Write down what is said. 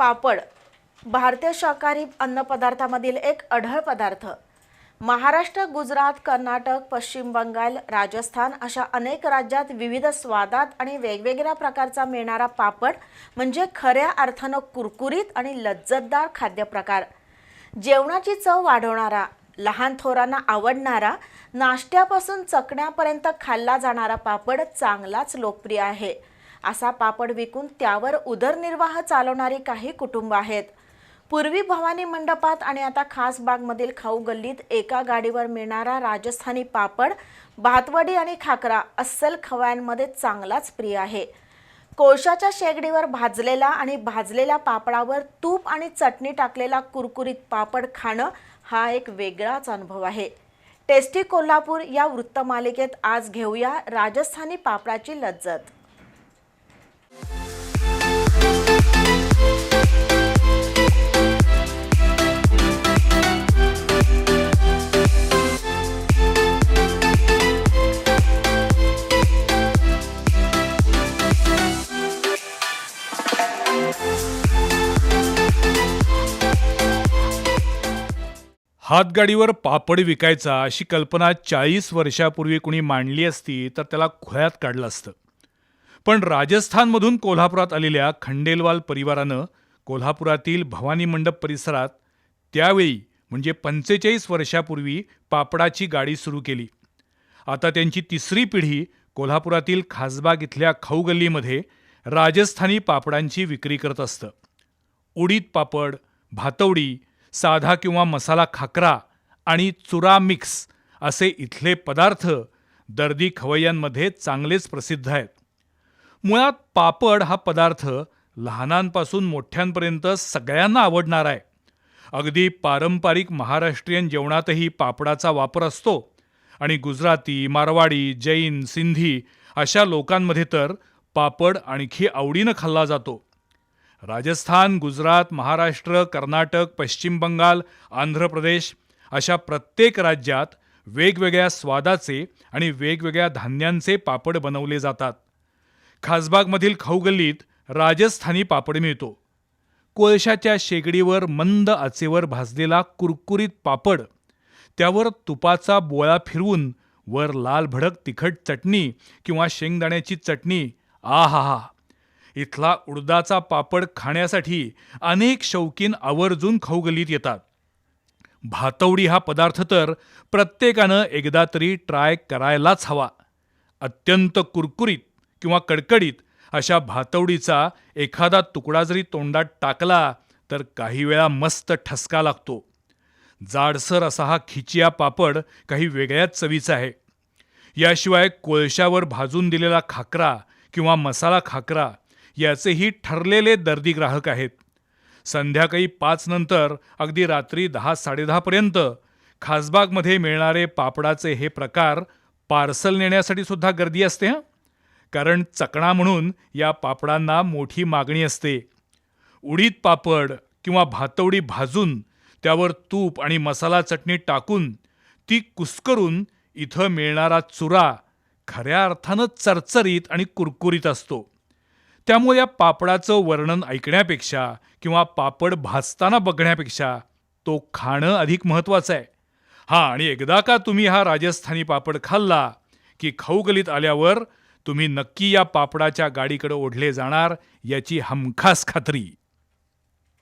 पापड भारतीय शाकाहारी अन्नपदार्थामधील एक अढळ पदार्थ. महाराष्ट्र गुजरात कर्नाटक पश्चिम बंगाल राजस्थान अशा अनेक राज्यात विविध स्वादात आणि वेगवेगळ्या प्रकारचा मिळणारा पापड म्हणजे खऱ्या अर्थानं कुरकुरीत आणि लज्जतदार खाद्यप्रकार. जेवणाची चव वाढवणारा लहान थोरांना आवडणारा नाश्त्यापासून चकण्यापर्यंत खाल्ला जाणारा पापड चांगलाच लोकप्रिय आहे. असा पापड विकून त्यावर उदरनिर्वाह चालवणारी काही कुटुंब आहेत. पूर्वी भवानी मंडपात आणि आता खास बागमधील खाऊ गल्लीत एका गाडीवर मिळणारा राजस्थानी पापड भातवडी आणि खाकरा अस्सल खवयांमध्ये चांगलाच प्रिय आहे. कोळशाच्या शेगडीवर भाजलेला आणि भाजलेल्या पापडावर तूप आणि चटणी टाकलेला कुरकुरीत पापड खाणं हा एक वेगळाच अनुभव आहे. टेस्टी कोल्हापूर या वृत्तमालिकेत आज घेऊया राजस्थानी पापडाची लज्जत. हातगाडीवर पापड विकायचा अशी कल्पना चाळीस वर्षापूर्वी कुणी मांडली असती तर त्याला खुळ्यात काढलं असतं. पण राजस्थानमधून कोल्हापुरात आलेल्या खंडेलवाल परिवारानं कोल्हापुरातील भवानी मंडप परिसरात त्यावेळी म्हणजे पंचेचाळीस वर्षापूर्वी पापडाची गाडी सुरू केली. आता त्यांची तिसरी पिढी कोल्हापुरातील खासबाग इथल्या खाऊगल्लीमध्ये राजस्थानी पापडांची विक्री करत असतं. उडीद पापड भातवडी साधा किंवा मसाला खाकरा आणि चुरा मिक्स असे इथले पदार्थ दर्दी खवय्यांमध्ये चांगलेच प्रसिद्ध आहेत. मुळात पापड हा पदार्थ लहानांपासून मोठ्यांपर्यंत सगळ्यांना आवडणार आहे. अगदी पारंपरिक महाराष्ट्रीयन जेवणातही पापडाचा वापर असतो आणि गुजराती मारवाडी जैन सिंधी अशा लोकांमध्ये तर पापड आणखी आवडीनं खाल्ला जातो. राजस्थान गुजरात महाराष्ट्र कर्नाटक पश्चिम बंगाल आंध्र प्रदेश अशा प्रत्येक राज्यात वेगवेगळ्या स्वादाचे आणि वेगवेगळ्या धान्यांचे पापड बनवले जातात. खासबागमधील खाऊगल्लीत राजस्थानी पापड मिळतो. कोळशाच्या शेगडीवर मंद आचेवर भाजलेला कुरकुरीत पापड त्यावर तुपाचा बोळा फिरवून वर लाल भडक तिखट चटणी किंवा शेंगदाण्याची चटणी आ हा हा इथला उडदाचा पापड खाण्यासाठी अनेक शौकीन आवर्जून खाऊगलीत येतात. भातवडी हा पदार्थ तर प्रत्येकानं एकदा तरी ट्राय करायलाच हवा. अत्यंत कुरकुरीत किंवा कडकडीत अशा भातवडीचा एखादा तुकडा जरी तोंडात टाकला तर काही वेळा मस्त ठसका लागतो. जाडसर असा हा खिचिया पापड काही वेगळ्याच चवीचा आहे. याशिवाय कोळशावर भाजून दिलेला खाकरा किंवा मसाला खाकरा याचेही ठरलेले दर्दी ग्राहक आहेत. संध्याकाळी पाच नंतर अगदी रात्री दहा साडेदहापर्यंत खासबागमध्ये मिळणारे पापडाचे हे प्रकार पार्सल नेण्यासाठी सुद्धा गर्दी असते हं? कारण चकणा म्हणून या पापडांना मोठी मागणी असते. उडीद पापड किंवा भातवडी भाजून त्यावर तूप आणि मसाला चटणी टाकून ती कुस्करून इथं मिळणारा चुरा खऱ्या अर्थानं चरचरीत आणि कुरकुरीत असतो. त्यामुळे या पापडाचं वर्णन ऐकण्यापेक्षा किंवा पापड भाजताना बघण्यापेक्षा तो खाणं अधिक महत्त्वाचं आहे. हां आणि एकदा का तुम्ही हा राजस्थानी पापड खाल्ला की खाऊगलीत आल्यावर तुम्ही नक्की या पापडाच्या गाडीकडे ओढले जाणार याची हमखास खात्री.